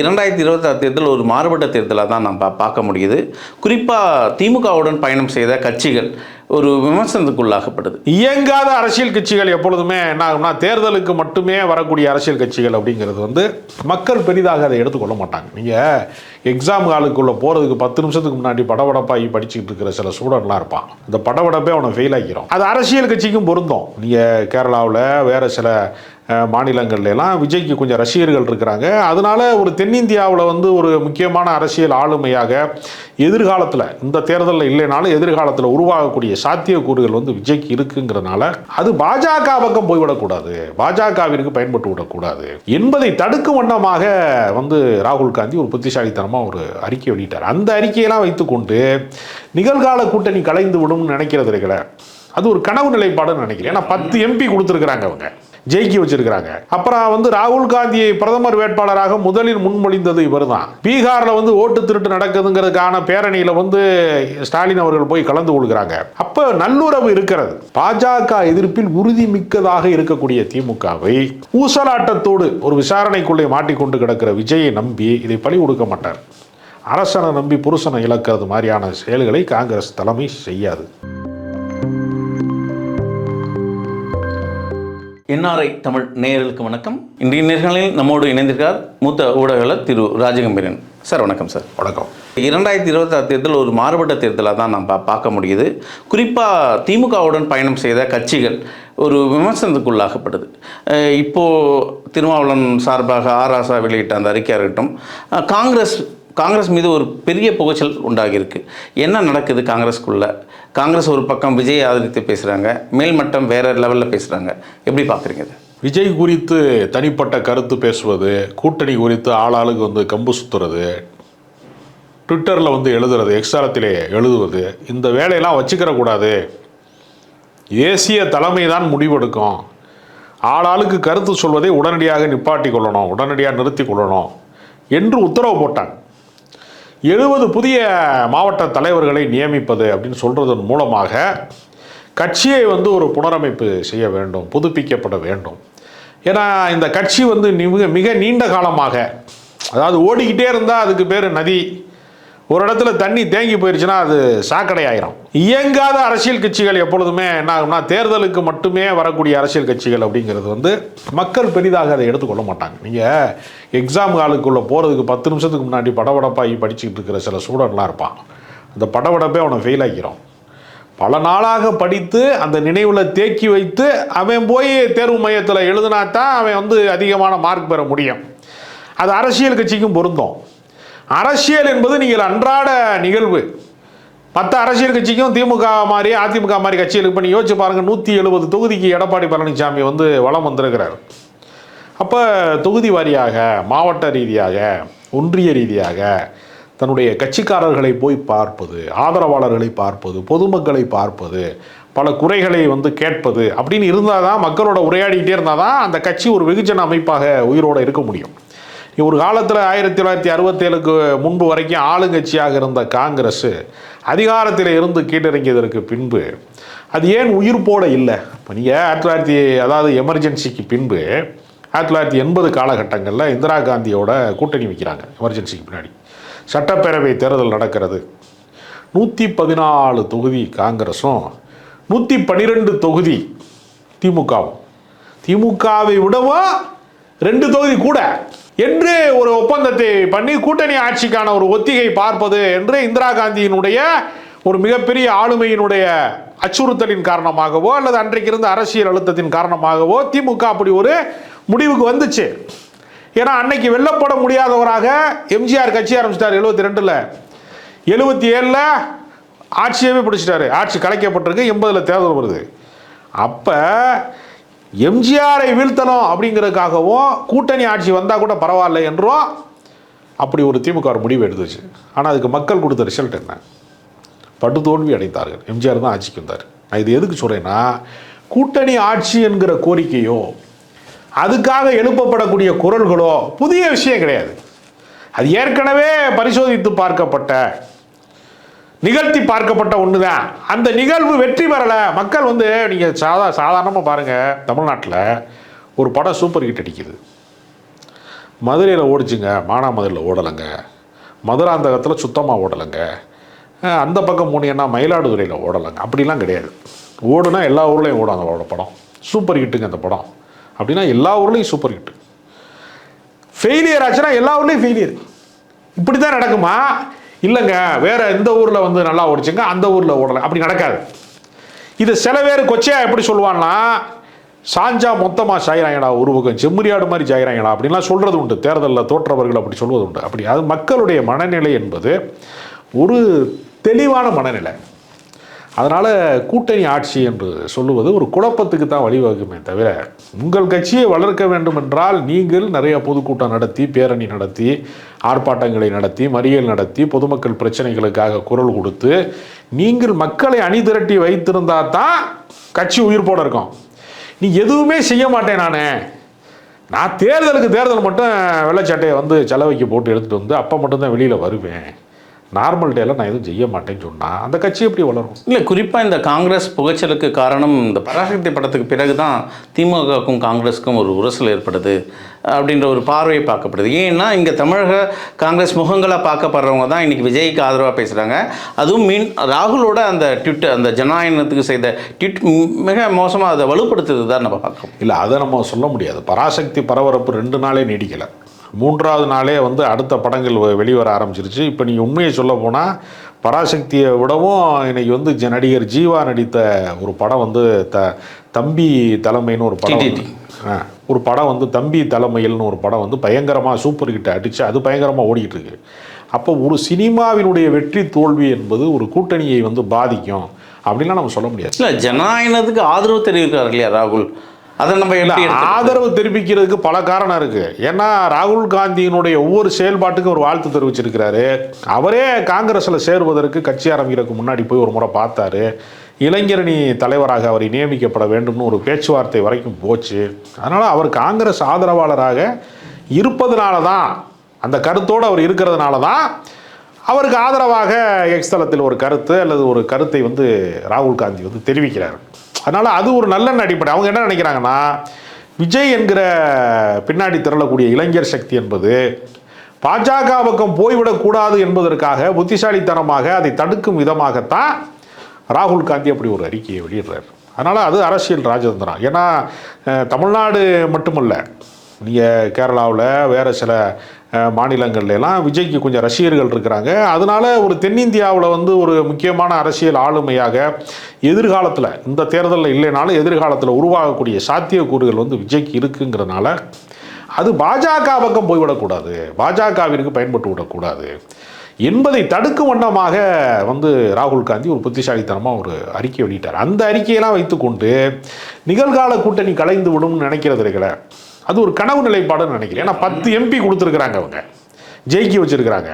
இரண்டாயிரத்தி இருபத்தாறு தேர்தல் ஒரு மாறுபட்ட தேர்தலாக தான் நம்ம பார்க்க முடியுது. குறிப்பாக திமுகவுடன் பயணம் செய்த கட்சிகள் ஒரு விமர்சனத்துக்குள்ளாகப்படுது. இயங்காத அரசியல் கட்சிகள் எப்பொழுதுமே என்ன ஆகும்னா தேர்தலுக்கு மட்டுமே வரக்கூடிய அரசியல் கட்சிகள் அப்படிங்கிறது வந்து மக்கள் பெரிதாக அதை எடுத்துக்கொள்ள மாட்டாங்க. நீங்கள் எக்ஸாம் ஹாலுக்குள்ளே போகிறதுக்கு பத்து நிமிஷத்துக்கு முன்னாடி படபடப்பாகி படிச்சுக்கிட்டு இருக்கிற சில ஸ்டூடெண்ட்லாம் இருப்பான். அந்த படபடப்பே அவனை ஃபெயில் ஆக்கிரும். அது அரசியல் கட்சிக்கும் பொருந்தும். நீங்கள் கேரளாவில் வேறு சில மாநிலங்கள்லாம் விஜய்க்கு கொஞ்சம் ரசிகர்கள் இருக்கிறாங்க. அதனால ஒரு தென்னிந்தியாவில் வந்து ஒரு முக்கியமான அரசியல் ஆளுமையாக எதிர்காலத்தில் இந்த தேர்தலில் இல்லைனாலும் எதிர்காலத்தில் உருவாகக்கூடிய சாத்தியக்கூறுகள் வந்து விஜய்க்கு இருக்குங்கிறனால அது பாஜக பக்கம் போய்விடக்கூடாது. பாஜகவிற்கு பயன்பட்டு விடக்கூடாது. என்பதை தடுக்கும் வண்ணமாக வந்து ராகுல் காந்தி ஒரு புத்திசாலித்தனமாக ஒரு அறிக்கை வெளியிட்டார். அந்த அறிக்கையெல்லாம் வைத்துக்கொண்டு நிகழ்கால கூட்டணி கலைந்து விடும்னு நினைக்கிறது இருக்கல அது ஒரு கனவு நிலைப்பாடுன்னு நினைக்கிறேன். ஏன்னா பத்து எம்பி கொடுத்துருக்குறாங்க அவங்க. ஜெயிக்க வச்சிருக்கிறாங்க. அப்புறம் வந்து ராகுல் காந்தியை பிரதமர் வேட்பாளராக முதலில் முன்மொழிந்தது இவர் தான் பீகார்ல வந்து ஓட்டு திருட்டு நடக்குதுங்கிறதுக்கான பேரணியில வந்து ஸ்டாலின் அவர்கள் போய் கலந்து கொள்கிறாங்க. அப்ப நல்லுறவு இருக்கிறது. பாஜக எதிர்ப்பில் உறுதி மிக்கதாக இருக்கக்கூடிய திமுகவை ஊசலாட்டத்தோடு ஒரு விசாரணைக்குள்ளே மாட்டிக்கொண்டு கிடக்கிற விஜயை நம்பி இதை பழி கொடுக்க மாட்டார். அரசனை நம்பி புருஷனை இழக்கிறது மாதிரியான செயல்களை காங்கிரஸ் தலைமை செய்யாது. என்ஆர்ஐ தமிழ் நேயர்களுக்கு வணக்கம். இன்றைய நேர்களில் நம்மோடு இணைந்திருக்கிறார் மூத்த ஊடகர் திரு ராஜகம்பீரன். சார் வணக்கம் சார். வணக்கம். இரண்டாயிரத்தி இருபத்தாறு தேர்தல் ஒரு மாறுபட்ட தேர்தலாக தான் நம்ம பார்க்க முடியுது. குறிப்பாக திமுகவுடன் பயணம் செய்த கட்சிகள் ஒரு விமர்சனத்துக்குள்ளாகப்படுது அஹ் இப்போ திருமாவளவன் சார்பாக ஆர் ராசா வெளியிட்ட அந்த அறிக்கையாக இருக்கட்டும் காங்கிரஸ் காங்கிரஸ் மீது ஒரு பெரிய புகைச்சல் உண்டாகியிருக்கு. என்ன நடக்குது காங்கிரஸ்க்குள்ளே காங்கிரஸ் ஒரு பக்கம் விஜய் ஆதரித்து பேசுகிறாங்க மேல்மட்டம் வேறு லெவலில் பேசுகிறாங்க எப்படி பார்க்குறீங்க இது? விஜய் குறித்து தனிப்பட்ட கருத்து பேசுவது கூட்டணி குறித்து ஆளாளுக்கு வந்து கம்பு சுற்றுறது ட்விட்டரில் வந்து எழுதுறது எக்ஸாரத்திலே எழுதுவது இந்த வேலையெல்லாம் வச்சுக்கிறக்கூடாது தேசிய தலைமை தான் முடிவெடுக்கும் ஆளாளுக்கு கருத்து சொல்வதை உடனடியாக நிப்பாட்டி கொள்ளணும் உடனடியாக நிறுத்தி கொள்ளணும் என்று உத்தரவு போட்டாங்க. எழுபது புதிய மாவட்ட தலைவர்களை நியமிப்பது அப்படின்னு சொல்கிறதன் மூலமாக கட்சியை வந்து ஒரு புனரமைப்பு செய்ய வேண்டும் புதுப்பிக்கப்பட வேண்டும். ஏன்னா இந்த கட்சி வந்து மிக மிக நீண்ட காலமாக அதாவது ஓடிக்கிட்டே இருந்தால் அதுக்கு பேர் நதி. ஒரு இடத்துல தண்ணி தேங்கி போயிருச்சுன்னா அது சாக்கடை ஆயிரும் இயங்காத அரசியல் கட்சிகள் எப்பொழுதுமே என்ன ஆகும்னா தேர்தலுக்கு மட்டுமே வரக்கூடிய அரசியல் கட்சிகள் அப்படிங்கிறது வந்து மக்கள் பெரிதாக அதை எடுத்துக்கொள்ள மாட்டாங்க. நீங்கள் எக்ஸாம் ஹாலுக்குள்ளே போகிறதுக்கு பத்து நிமிஷத்துக்கு முன்னாடி படபடப்பாகி படிச்சுக்கிட்டு இருக்கிற சில ஸ்டூடெண்ட்லாம் இருப்பான். அந்த படபடப்பே அவனை ஃபெயில் ஆக்கிரும். பல நாளாக படித்து அந்த நினைவில் தேக்கி வைத்து அவன் போய் தேர்வு மையத்தில் எழுதினா தான் அவன் வந்து அதிகமான மார்க் பெற முடியும். அது அரசியல் கட்சிக்கும் பொருந்தும். அரசியல் என்பது நீங்கள் அன்றாட நிகழ்வு. மற்ற அரசியல் கட்சிக்கும் திமுக மாதிரி அதிமுக மாதிரி கட்சிகளுக்கு இப்போ நீ யோசிச்சு பாருங்கள் நூற்றி எழுபது தொகுதிக்கு எடப்பாடி பழனிசாமி வந்து வளம் வந்திருக்கிறார். அப்போ தொகுதி வாரியாக மாவட்ட ரீதியாக ஒன்றிய ரீதியாக தன்னுடைய கட்சிக்காரர்களை போய் பார்ப்பது ஆதரவாளர்களை பார்ப்பது பொதுமக்களை பார்ப்பது பல குறைகளை வந்து கேட்பது அப்படின்னு இருந்தால் தான் மக்களோட உரையாடிக்கிட்டே இருந்தால் தான் அந்த கட்சி ஒரு வெகுஜன அமைப்பாக உயிரோடு இருக்க முடியும். ஒரு காலத்தில் ஆயிரத்தி தொள்ளாயிரத்தி அறுபத்தேழுக்கு முன்பு வரைக்கும் ஆளுங்கட்சியாக இருந்த காங்கிரஸ் அதிகாரத்தில் இருந்து கீழிறங்கியதற்கு பின்பு அது ஏன் உயிர்ப்போடு இல்லை? இப்போ நீங்கள் ஆயிரத்தி தொள்ளாயிரத்தி அதாவது எமர்ஜென்சிக்கு பின்பு ஆயிரத்தி தொள்ளாயிரத்தி எண்பது காலகட்டங்களில் இந்திரா காந்தியோட கூட்டணி வைக்கிறாங்க எமர்ஜென்சிக்கு பின்னாடி. சட்டப்பேரவை தேர்தல் நடக்கிறது. நூற்றி பதினாலு தொகுதி காங்கிரஸும் நூற்றி பன்னிரெண்டு தொகுதி திமுகவும். திமுகவை விடவும் ரெண்டு தொகுதி கூட. என்று ஒரு ஒப்பந்தத்தை பண்ணி கூட்டணி ஆட்சிக்கான ஒரு ஒத்திகை பார்ப்பது என்று இந்திரா காந்தியினுடைய ஒரு மிகப்பெரிய ஆளுமையினுடைய அச்சுறுத்தலின் காரணமாகவோ அல்லது அன்றைக்கு இருந்த அரசியல் அழுத்தத்தின் காரணமாகவோ திமுக அப்படி ஒரு முடிவுக்கு வந்துச்சு. ஏன்னா அன்னைக்கு வெல்லப்பட முடியாதவராக எம்ஜிஆர் கட்சி ஆரம்பிச்சிட்டார் எழுபத்தி ரெண்டில். எழுபத்தி ஏழில் ஆட்சியவே பிடிச்சிட்டாரு. ஆட்சி கலைக்கப்பட்டிருக்கு எண்பதில் தேர்தல் வருது. அப்போ எம்ஜிஆரை வீழ்த்தணும் அப்படிங்கிறதுக்காகவும் கூட்டணி ஆட்சி வந்தால் கூட பரவாயில்ல என்றும் அப்படி ஒரு திமுக ஒரு முடிவு எடுத்துச்சு. ஆனால் அதுக்கு மக்கள் கொடுத்த ரிசல்ட் என்ன? பட்டு தோல்வி அடைந்தார்கள். எம்ஜிஆர் தான் ஆட்சிக்கு வந்தார். நான் இது எதுக்கு சொல்கிறேன்னா கூட்டணி ஆட்சி என்கிற கோரிக்கையோ அதுக்காக எழுப்பப்படக்கூடிய குரல்களோ புதிய விஷயம் கிடையாது. அது ஏற்கனவே பரிசோதித்து பார்க்கப்பட்ட நிகழ்த்தி பார்க்கப்பட்ட ஒன்று தான் அந்த நிகழ்வு வெற்றி பெறலை. மக்கள் வந்து நீங்கள் சாதா சாதாரணமாக பாருங்கள் தமிழ்நாட்டில் ஒரு படம் சூப்பர் ஹிட் அடிக்குது. மதுரையில் ஓடிச்சுங்க மானாமதுரையில் ஓடலைங்க. மதுராந்தகத்தில் சுத்தமாக ஓடலைங்க. அந்த பக்கம் போனீங்கன்னா மயிலாடுதுறையில் ஓடலைங்க. அப்படிலாம் கிடையாது. ஓடுனா எல்லா ஊர்லேயும் ஓடும் அந்த படம். சூப்பர் ஹிட்டுங்க அந்த படம். அப்படின்னா எல்லா ஊர்லேயும் சூப்பர் ஹிட்டு ஃபெயிலியர் ஆச்சுன்னா எல்லா ஊர்லேயும் ஃபெயிலியர் இப்படி தான் நடக்குமா? இல்லைங்க வேற எந்த ஊரில் வந்து நல்லா ஓடிச்சுங்க அந்த ஊரில் ஓடலை. அப்படி நடக்காது. இது சில பேர் கொச்சையா எப்படி சொல்லுவான்னா சாஞ்சா மொத்தமாக சாயிறாங்கடா ஒரு பக்கம் செம்மறியாடு மாதிரி சாயிறாங்கடா அப்படின்லாம் சொல்கிறது உண்டு. தேர்தலில் தோற்றவர்கள் அப்படி சொல்வது உண்டு. அப்படி அது மக்களுடைய மனநிலை என்பது ஒரு தெளிவான மனநிலை. அதனால் கூட்டணி ஆட்சி என்று சொல்லுவது ஒரு குழப்பத்துக்கு தான் வழிவகுக்குமே தவிர உங்கள் கட்சியை வளர்க்க வேண்டும் என்றால் நீங்கள் நிறைய பொதுக்கூட்டம் நடத்தி பேரணி நடத்தி ஆர்ப்பாட்டங்களை நடத்தி மறியல் நடத்தி பொதுமக்கள் பிரச்சனைகளுக்காக குரல் கொடுத்து நீங்கள் மக்களை அணிதிரட்டி வைத்திருந்தால் தான் கட்சி உயிர்ப்போட இருக்கும். நீ எதுவுமே செய்ய மாட்டேன் நான். நான் தேர்தலுக்கு தேர்தல் மட்டும் வெள்ளச்சட்டையை வந்து செலவைக்கு போட்டு எடுத்துகிட்டு வந்து அப்போ மட்டும்தான் வெளியில் வருவேன். நார்மல் டேல நான் எதுவும் செய்ய மாட்டேன்னு சொன்னால் அந்த கட்சி எப்படி வளரும்? இல்லை குறிப்பாக இந்த காங்கிரஸ் புகைச்சலுக்கு காரணம் இந்த பராசக்தி படத்துக்கு பிறகு தான் திமுகவுக்கும் காங்கிரஸுக்கும் ஒரு உரசல் ஏற்படுது அப்படின்ற ஒரு பார்வையை பார்க்கப்படுது. ஏன்னா இங்கே தமிழக காங்கிரஸ் முகங்களாக பார்க்கப்படுறவங்க தான் இன்றைக்கி விஜய்க்கு ஆதரவாக பேசுகிறாங்க அதுவும் மீன் ராகுலோட அந்த ட்விட் அந்த ஜனநாயகத்துக்கு செய்த ட்விட் மிக மோசமாக அதை வலுப்படுத்துறது தான் நம்ம பார்க்குறோம். இல்லை அதை நம்ம சொல்ல முடியாது. பராசக்தி பரபரப்பு ரெண்டு நாளே நீடிக்கலை. மூன்றாவது நாளே வந்து அடுத்த படங்கள் வெளிவர ஆரம்பிச்சிருச்சு. இப்போ நீங்கள் உண்மையை சொல்ல போனால் பராசக்தியை விடவும் இன்னைக்கு வந்து ஜ- நடிகர் ஜீவா நடித்த ஒரு படம் வந்து த தம்பி தலைமைன்னு ஒரு படம் ஒரு படம் வந்து தம்பி தலைமையில்னு ஒரு படம் வந்து பயங்கரமாக சூப்பர் ஹிட் அடிச்சு அது பயங்கரமாக ஓடிக்கிட்டு இருக்கு. அப்போ ஒரு சினிமாவினுடைய வெற்றி தோல்வி என்பது ஒரு கூட்டணியை வந்து பாதிக்கும். அப்படின்லாம் நம்ம சொல்ல முடியாது. இல்லை ஜனநாயகத்துக்கு ஆதரவு தெரிவிக்கிறார் இல்லையா ராகுல்? அதை நம்ம? ஆதரவு தெரிவிக்கிறதுக்கு பல காரணம் இருக்கு. ஏன்னா ராகுல் காந்தியினுடைய ஒவ்வொரு செயல்பாட்டுக்கும் ஒரு வாழ்த்து தெரிவிச்சிருக்கிறாரு. அவரே காங்கிரஸில் சேருவதற்கு கட்சி ஆரம்பிக்கிறதுக்கு முன்னாடி போய் ஒரு முறை பார்த்தாரு. இளைஞரணி தலைவராக அவரை நியமிக்கப்பட வேண்டும்னு ஒரு பேச்சுவார்த்தை வரைக்கும் போச்சு. அதனால் அவர் காங்கிரஸ் ஆதரவாளராக இருப்பதனால தான் அந்த கருத்தோடு அவர் இருக்கிறதுனால தான் அவருக்கு ஆதரவாக எக்ஸ் தளத்தில் ஒரு கருத்து அல்லது ஒரு கருத்தை வந்து ராகுல் காந்தி வந்து தெரிவிக்கிறார். அதனால் அது ஒரு நல்ல அடிப்படை. அவங்க என்ன நினைக்கிறாங்கன்னா விஜய் என்கிற பின்னாடி திரளக்கூடிய இளைஞர் சக்தி என்பது பாஜக பக்கம் போய்விடக்கூடாது என்பதற்காக புத்திசாலித்தனமாக அதை தடுக்கும் விதமாகத்தான் ராகுல் காந்தி அப்படி ஒரு அறிக்கையை வெளியிடுறார். அதனால் அது அரசியல் ராஜதந்திரம். ஏன்னா தமிழ்நாடு மட்டுமல்ல நீங்கள் கேரளாவில் வேறு சில மாநிலங்கள்லாம் விஜய்க்கு கொஞ்சம் ரசிகர்கள் இருக்கிறாங்க. அதனால ஒரு தென்னிந்தியாவில் வந்து ஒரு முக்கியமான அரசியல் ஆளுமையாக எதிர்காலத்தில் இந்த தேர்தலில் இல்லைனாலும் எதிர்காலத்தில் உருவாகக்கூடிய சாத்தியக்கூறுகள் வந்து விஜய்க்கு இருக்குங்கிறனால அது பாஜக பக்கம் போய்விடக்கூடாது. பாஜகவிற்கு பயன்பட்டு விடக்கூடாது. என்பதை தடுக்கும் வண்ணமாக வந்து ராகுல் காந்தி ஒரு புத்திசாலித்தனமாக ஒரு அறிக்கை வெளியிட்டார். அந்த அறிக்கையெல்லாம் வைத்துக்கொண்டு நிகழ்கால கூட்டணி கலைந்து விடும்னு நினைக்கிறது இருக்கல அது ஒரு கனவு நிலைப்பாடுன்னு நினைக்கிறேன். ஏன்னா பத்து எம்பி கொடுத்துருக்குறாங்க அவங்க. ஜெயிக்க வச்சுருக்கிறாங்க.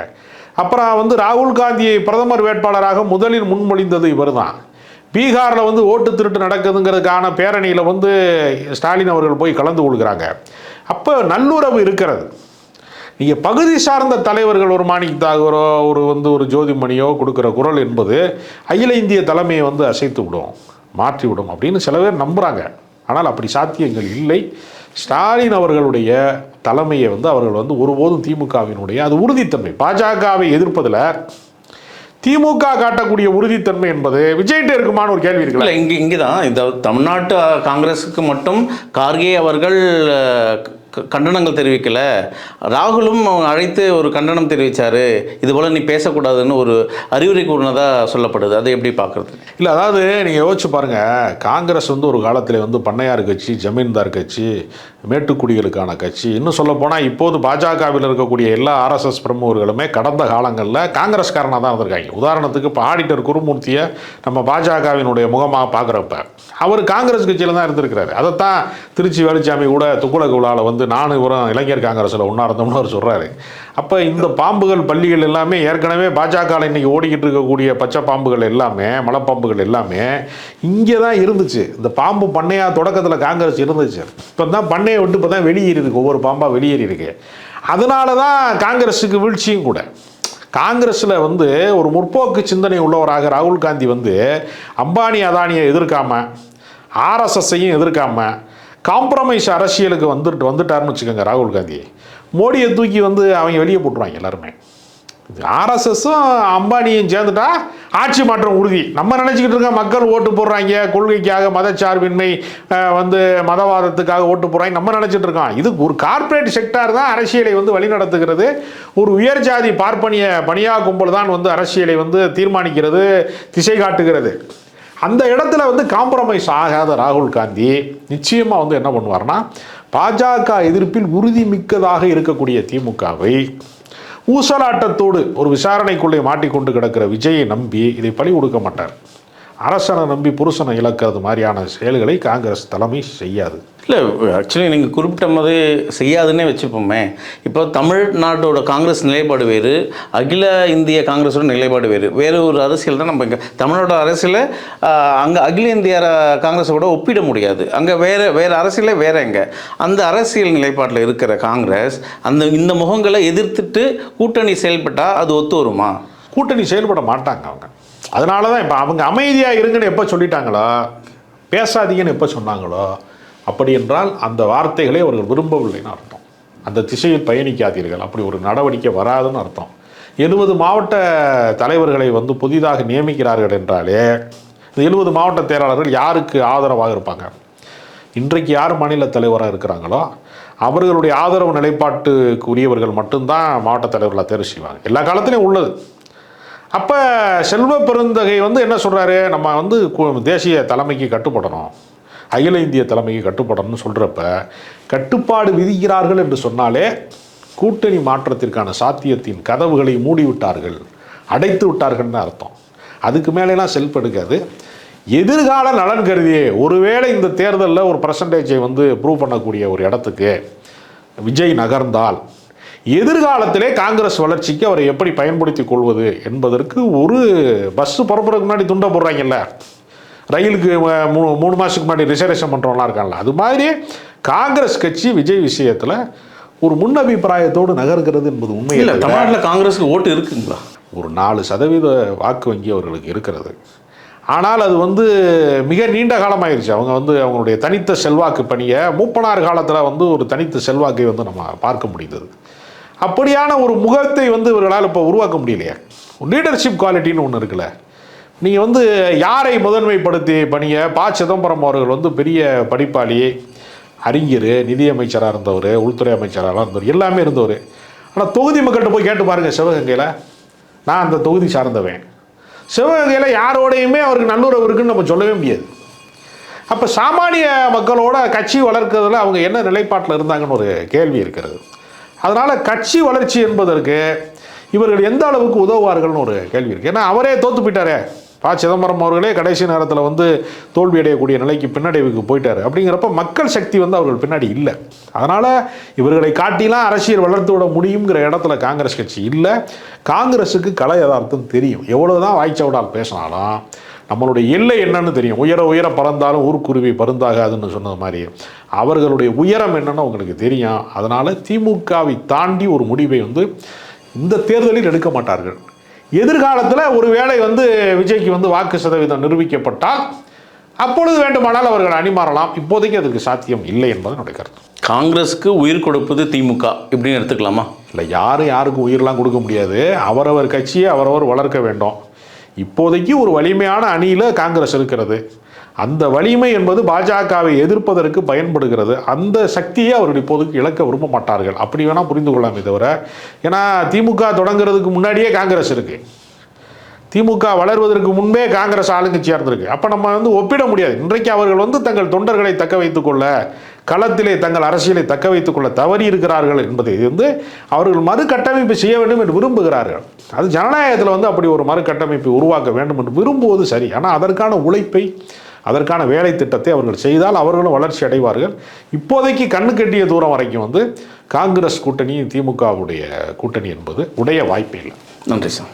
அப்புறம் வந்து ராகுல் காந்தியை பிரதமர் வேட்பாளராக முதலில் முன்மொழிந்தது இவர் தான் பீகாரில் வந்து ஓட்டு திருட்டு நடக்குதுங்கிறதுக்கான பேரணியில் வந்து ஸ்டாலின் அவர்கள் போய் கலந்து கொள்கிறாங்க. அப்போ நல்லுறவு இருக்கிறது. நீங்கள் பகுதி சார்ந்த தலைவர்கள் ஒரு மாணிக் தாகூரோ ஒரு வந்து ஒரு ஜோதிமணியோ கொடுக்குற குரல் என்பது அகில இந்திய தலைமையை வந்து அசைத்து விடும் மாற்றி விடும் அப்படின்னு சில பேர் நம்புகிறாங்க ஆனால் அப்படி சாத்தியங்கள் இல்லை. ஸ்டாலின் அவர்களுடைய தலைமையை வந்து அவர்கள் வந்து ஒருபோதும் திமுகவினுடைய அது உறுதித்தன்மை. பாஜகவை எதிர்ப்பதில் திமுக காட்டக்கூடிய உறுதித்தன்மை என்பது விஜய்கிட்ட இருக்குமான ஒரு கேள்வி இருக்குல்ல? இங்கே இங்கே தான் இந்த தமிழ்நாட்டு காங்கிரஸுக்கு மட்டும் கார்கே அவர்கள் கண்டனங்கள் தெரிவிக்கல. ராகுலும் அழைத்து ஒரு கண்டனம் தெரிவித்தார் இது போல் நீ பேசக்கூடாதுன்னு ஒரு அறிவுரை கூறினதாக சொல்லப்படுது. அதை எப்படி பார்க்குறது? இல்லை அதாவது நீங்கள் யோசிச்சு பாருங்கள் காங்கிரஸ் வந்து ஒரு காலத்தில் வந்து பண்ணையார் கட்சி ஜமீன்தார் கட்சி மேட்டுக்குடிகளுக்கான கட்சி. இன்னும் சொல்லப்போனால் இப்போது பாஜகவில் இருக்கக்கூடிய எல்லா ஆர்எஸ்எஸ் பிரமுகர்களுமே கடந்த காலங்களில் காங்கிரஸ்காரனாக தான் இருந்திருக்காங்க உதாரணத்துக்கு இப்போ ஆடிட்டர் குருமூர்த்தியை நம்ம பாஜகவினுடைய முகமாக பார்க்குறப்ப அவர் காங்கிரஸ் கட்சியில் தான் இருந்திருக்கிறாரு. அதைத்தான் திருச்சி வேலுச்சாமி கூட துக்குளக்கு விழாவில் வந்து நானும் இவரும் இளைஞர் காங்கிரஸில் ஒன்றா இருந்தோம்னு அவர் சொல்கிறாரு அப்போ இந்த பாம்புகள் பள்ளிகள் எல்லாமே ஏற்கனவே பாஜகவில் இன்னைக்கு ஓடிக்கிட்டு இருக்கக்கூடிய பச்சை பாம்புகள் எல்லாமே மலைப்பாம்புகள் எல்லாமே இங்கே தான் இருந்துச்சு. இந்த பாம்பு பண்ணையாக தொடக்கத்தில் காங்கிரஸ் இருந்துச்சு. இப்போ தான் பண்ணையை விட்டு இப்போ தான் வெளியேறி இருக்கு ஒவ்வொரு பாம்பாக வெளியேறி இருக்கு அதனால தான் காங்கிரஸுக்கு வீழ்ச்சியும் கூட. காங்கிரஸில் வந்து ஒரு முற்போக்கு சிந்தனை உள்ளவராக ராகுல் காந்தி வந்து அம்பானி அதானியை எதிர்க்காம ஆர்எஸ்எஸ்ஸையும் எதிர்க்காமல் காம்ப்ரமைஸ் அரசியலுக்கு வந்துட்டு வந்துட்டார்னு வச்சுக்கோங்க ராகுல் காந்தி. மோடியை தூக்கி வந்து அவங்க வெளியே போட்டுருவாங்க எல்லாருமே. ஆர்எஸ்எஸும் அம்பானியும் சேர்ந்துட்டா ஆட்சி மாற்றம் உறுதி. நம்ம நினச்சிக்கிட்டு இருக்க மக்கள் ஓட்டு போடுறாங்க கொள்கைக்காக மதச்சார்பின்மை வந்து மதவாதத்துக்காக ஓட்டு போடுறாங்க. நம்ம நினச்சிட்டு இருக்கோம். இது ஒரு கார்ப்பரேட் செக்டார் தான் அரசியலை வந்து வழிநடத்துகிறது. ஒரு உயர் ஜாதி பார்ப்பனிய பணியா கும்பல் தான் வந்து அரசியலை வந்து தீர்மானிக்கிறது திசை காட்டுகிறது. அந்த இடத்துல வந்து காம்ப்ரமைஸ் ஆகாத ராகுல் காந்தி நிச்சயமாக வந்து என்ன பண்ணுவார்னா பாஜக எதிர்ப்பில் உறுதி மிக்கதாக இருக்கக்கூடிய திமுகவை ஊசலாட்டத்தோடு ஒரு விசாரணைக்குள்ளே மாட்டிக்கொண்டு கிடக்கிற விஜயை நம்பி இதை பழி கொடுக்க மாட்டார். அரசனை நம்பி புருஷனை இழக்கிறது மாதிரியான செயல்களை காங்கிரஸ் தலைமை செய்யாது. இல்லை ஆக்சுவலி நீங்கள் குறிப்பிட்ட போது செய்யாதுன்னே வச்சுப்போமே. இப்போ தமிழ்நாட்டோட காங்கிரஸ் நிலைப்பாடு வேறு அகில இந்திய காங்கிரஸோட நிலைப்பாடு வேறு. வேறு ஒரு அரசியல் தான் நம்ம இங்கே தமிழ்நாடு அரசியலை அங்கே அகில இந்திய காங்கிரஸோட ஒப்பிட முடியாது. அங்கே வேறு வேறு அரசியலே வேற எங்க அந்த அரசியல் நிலைப்பாட்டில் இருக்கிற காங்கிரஸ் அந்த இந்த முகங்களை எதிர்த்துட்டு கூட்டணி செயல்பட்டால் அது ஒத்து வருமா? கூட்டணி செயல்பட மாட்டாங்க அவங்க. அதனால தான் இப்போ அவங்க அமைதியாக இருங்கன்னு எப்போ சொல்லிட்டாங்களோ? பேசாதீங்கன்னு எப்போ சொன்னாங்களோ? அப்படி என்றால் அந்த வார்த்தைகளை அவர்கள் விரும்பவில்லைன்னு அர்த்தம். அந்த திசையில் பயணிக்காதீர்கள். அப்படி ஒரு நடவடிக்கை வராதுன்னு அர்த்தம். எழுபது மாவட்ட தலைவர்களை வந்து புதிதாக நியமிக்கிறார்கள் என்றாலே இந்த எழுபது மாவட்ட செயலாளர்கள் யாருக்கு ஆதரவாக இருப்பாங்க? இன்றைக்கு யார் மாநில தலைவராக இருக்கிறாங்களோ அவர்களுடைய ஆதரவு நிலைப்பாட்டுக்கு உரியவர்கள் மட்டும்தான் மாவட்ட தலைவர்களாக தேர்வு செய்வாங்க. எல்லா காலத்திலையும் உள்ளது. அப்போ செல்வ பெருந்தகை வந்து என்ன சொல்கிறாரு நம்ம வந்து தேசிய தலைமைக்கு கட்டுப்படணும். அகில இந்திய தலைமைக்கு கட்டுப்படணும்னு சொல்கிறப்ப கட்டுப்பாடு விதிக்கிறார்கள் என்று சொன்னாலே கூட்டணி மாற்றத்திற்கான சாத்தியத்தின் கதவுகளை மூடிவிட்டார்கள். அடைத்து விட்டார்கள்னு அர்த்தம். அதுக்கு மேலேலாம் செல்ஃப் எடுக்காது. எதிர்கால நலன் கருதியே ஒருவேளை இந்த தேர்தலில் ஒரு பர்சன்டேஜை வந்து ப்ரூவ் பண்ணக்கூடிய ஒரு இடத்துக்கு விஜய் நகர்ந்தால் எதிர்காலத்திலே காங்கிரஸ் வளர்ச்சிக்கு அவரை எப்படி பயன்படுத்திக் கொள்வது என்பதற்கு ஒரு பஸ்ஸு புறப்படுறதுக்கு முன்னாடி துண்டை போடுறாங்கல்ல. ரயிலுக்கு மூணு மூணு மாதத்துக்கு முன்னாடி ரிசர்வேஷன் பண்ணுறவங்களாம் இருக்காங்கல்ல. அது மாதிரி காங்கிரஸ் கட்சி விஜய் விஷயத்தில் ஒரு முன் அபிப்பிராயத்தோடு நகர்கிறது என்பது இல்லை உண்மையில் தமிழ்நாட்டில் காங்கிரஸுக்கு ஓட்டு இருக்குங்களா? ஒரு நாலு சதவீத வாக்கு வங்கி அவர்களுக்கு இருக்கிறது. ஆனால் அது வந்து மிக நீண்ட காலமாயிருச்சு. அவங்க வந்து அவங்களுடைய தனித்த செல்வாக்கு பணியை மூப்பனார் காலத்தில் வந்து ஒரு தனித்த செல்வாக்கை வந்து நம்ம பார்க்க முடிந்தது. அப்படியான ஒரு முகத்தை வந்து இவர்களால் இப்போ உருவாக்க முடியலையே. லீடர்ஷிப் குவாலிட்டின்னு ஒன்று இருக்குல்ல. நீங்கள் வந்து யாரை முதன்மைப்படுத்தி பணிய? ப. சிதம்பரம் அவர்கள் வந்து பெரிய படிப்பாளி அறிஞர் நிதியமைச்சராக இருந்தவர் உள்துறை அமைச்சராக இருந்தவர் எல்லாமே இருந்தவர். ஆனால் தொகுதி மக்கள்கிட்ட போய் கேட்டு பாருங்கள் சிவகங்கையில். நான் அந்த தொகுதி சார்ந்தவன். சிவகங்கையில் யாரோடையுமே அவருக்கு நல்லுறவு இருக்குன்னு நம்ம சொல்லவே முடியாது. அப்போ சாமானிய மக்களோட கட்சி வளர்க்கறதுல அவங்க என்ன நிலைப்பாட்டில் இருந்தாங்கன்னு ஒரு கேள்வி இருக்கிறது. அதனால் கட்சி வளர்ச்சி என்பதற்கு இவர்கள் எந்த அளவுக்கு உதவுவார்கள்னு ஒரு கேள்வி இருக்குது ஏன்னா அவரே தோத்து போயிட்டாரே. ப. சிதம்பரம் அவர்களே கடைசி நேரத்தில் வந்து தோல்வி அடையக்கூடிய நிலைக்கு பின்னடைவுக்கு போயிட்டாரு. அப்படிங்கிறப்ப மக்கள் சக்தி வந்து அவர்கள் பின்னாடி இல்லை. அதனால் இவர்களை காட்டிலாம் அரசியல் வளர்த்து விட முடியுங்கிற இடத்துல காங்கிரஸ் கட்சி இல்லை. காங்கிரஸுக்கு கலை யதார்த்தம் தெரியும். எவ்வளோ தான் வாய்ச்சவடால் பேசினாலும் நம்மளுடைய எல்லை என்னன்னு தெரியும். உயர உயர பறந்தாலும் ஊர்க்குருவி பருந்தாகாதுன்னு சொன்னது மாதிரி. அவர்களுடைய உயரம் என்னன்னு அவங்களுக்கு தெரியும். அதனால் திமுகவை தாண்டி ஒரு முடிவை வந்து இந்த தேர்தலில் எடுக்க மாட்டார்கள். எதிர்காலத்தில் ஒருவேளை வந்து விஜய்க்கு வந்து வாக்கு சதவீதம் நிரூபிக்கப்பட்டால் அப்பொழுது வேண்டுமானால் அவர்கள் அணிமாறலாம். இப்போதைக்கு அதுக்கு சாத்தியம் இல்லை என்பது என்னுடைய கருத்து. காங்கிரஸுக்கு உயிர் கொடுப்பது திமுக. இப்படின்னு எடுத்துக்கலாமா? இல்லை யாரும் யாருக்கும் உயிரெலாம் கொடுக்க முடியாது? அவரவர் கட்சியை அவரவர் வளர்க்க வேண்டும். இப்போதைக்கு ஒரு வலிமையான அணியில் காங்கிரஸ் இருக்கிறது. அந்த வலிமை என்பது பாஜகவை எதிர்ப்பதற்கு பயன்படுகிறது. அந்த சக்தியை அவர்கள் இப்போதைக்கு இழக்க விரும்ப மாட்டார்கள். அப்படி வேணால் புரிந்து கொள்ளாமே தவிர ஏன்னா திமுக தொடங்குறதுக்கு முன்னாடியே காங்கிரஸ் இருக்குது திமுக வளர்வதற்கு முன்பே காங்கிரஸ் ஆளுங்கட்சியாக இருந்திருக்கு. அப்போ நம்ம வந்து ஒப்பிட முடியாது. இன்றைக்கு அவர்கள் வந்து தங்கள் தொண்டர்களை தக்க வைத்துக்கொள்ள களத்திலே தங்கள் அரசியலை தக்க வைத்துக்கொள்ள தவறி இருக்கிறார்கள் என்பதை வந்து அவர்கள் மறுகட்டமைப்பு செய்ய வேண்டும் என்று விரும்புகிறார்கள். அது ஜனநாயகத்தில் வந்து அப்படி ஒரு மறுகட்டமைப்பை உருவாக்க வேண்டும் என்று விரும்புவது சரி. ஆனால் அதற்கான உழைப்பை அதற்கான வேலை திட்டத்தை அவர்கள் செய்தால் அவர்களும் வளர்ச்சி அடைவார்கள். இப்போதைக்கு கண்ணு கட்டிய தூரம் வரைக்கும் வந்து காங்கிரஸ் கூட்டணி திமுகவுடைய கூட்டணி என்பது உடைய வாய்ப்பே இல்லை. நன்றி சார்.